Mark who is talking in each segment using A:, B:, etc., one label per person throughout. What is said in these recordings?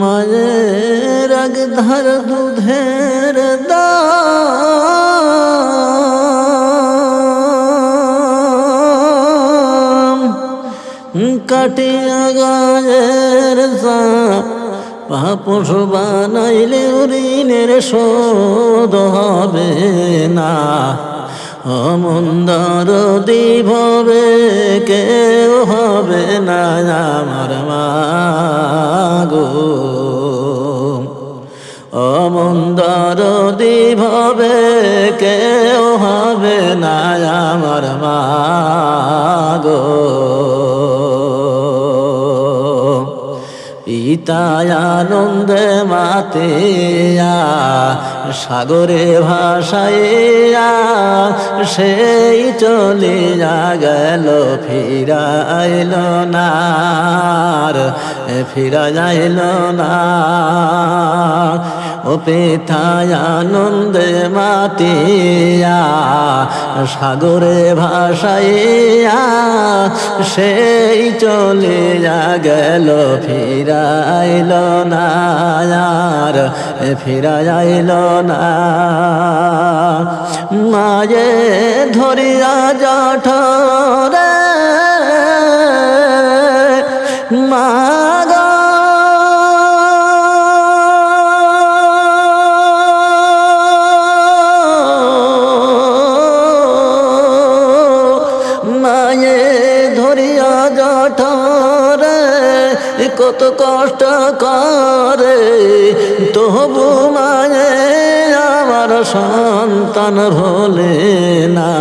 A: মায়ের ধার দুধের দাম কাটিয়া গায়ের পাপস বানাইলে ঋণের শোধ হবে না। অমন্দর দিভবে কেউ হবে না আমার মাগো। অমন্দর দিভবে কেউ হবে না আমার মাগো। পিতায় আনন্দে সাগরে ভাষায় সেই চলিয়া গেল ফিরা আইল না ফিরা যাইল না। ও পেথায় আনন্দে মাতিয়া, সাগরে ভাসাইয়া সেই চলিয়া গেল, ফিরাইল না আর ফিরা না। মায়ে ধরিয়া জঠরে ধরিয়া জঠরে কত কষ্ট করে। তবু মায়ে আমার সন্তান ভোলে না।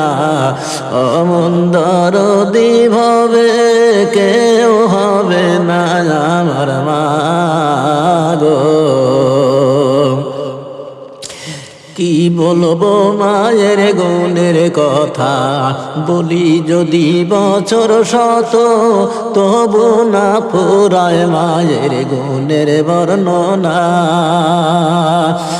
A: অমন্দর দিভবে কেউ হবে না আমার মা গো। কি বলব মায়ের গুণের কথা? বলি যদি বছর শত, তবু না পুরায় মায়ের গুণের বর্ণনা।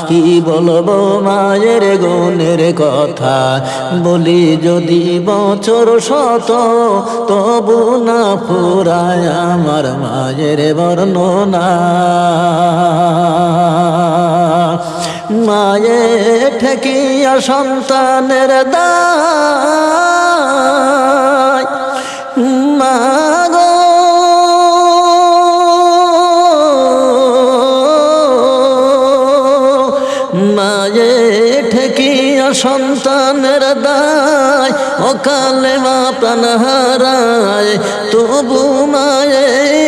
A: কি বলব মায়ের গুণের কথা? বলি যদি বছর শত, তবু না পুরায় আমার মায়ের বর্ণনা। মায়ে ঠেকিয়া সন্তানের দায়। মাগো, মায়ে ঠেকিয়া সন্তানের দায়। অকালে মা প্রাণ হারায়, তবু মায়ে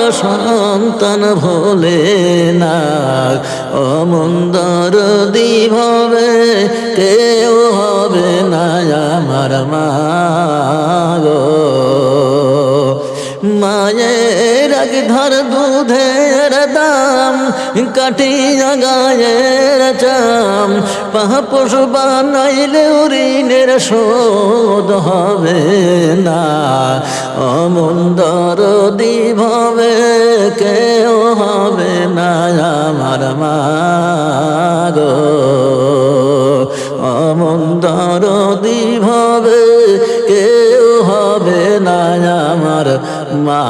A: আমার সন্তান ভোলে না। অমন্দর দিভবে কেউ হবে না আমার মা মায়ের আগ ধর দুধের দাম, কাটিয়া গায়ের চাম। পাহাপস বানাইলে ঋণের শোধ হবে না। অমন্দর ভাবে কেউ হবে না আমার মা গো। অমন্দর দিভবে কেউ হবে না আমার মা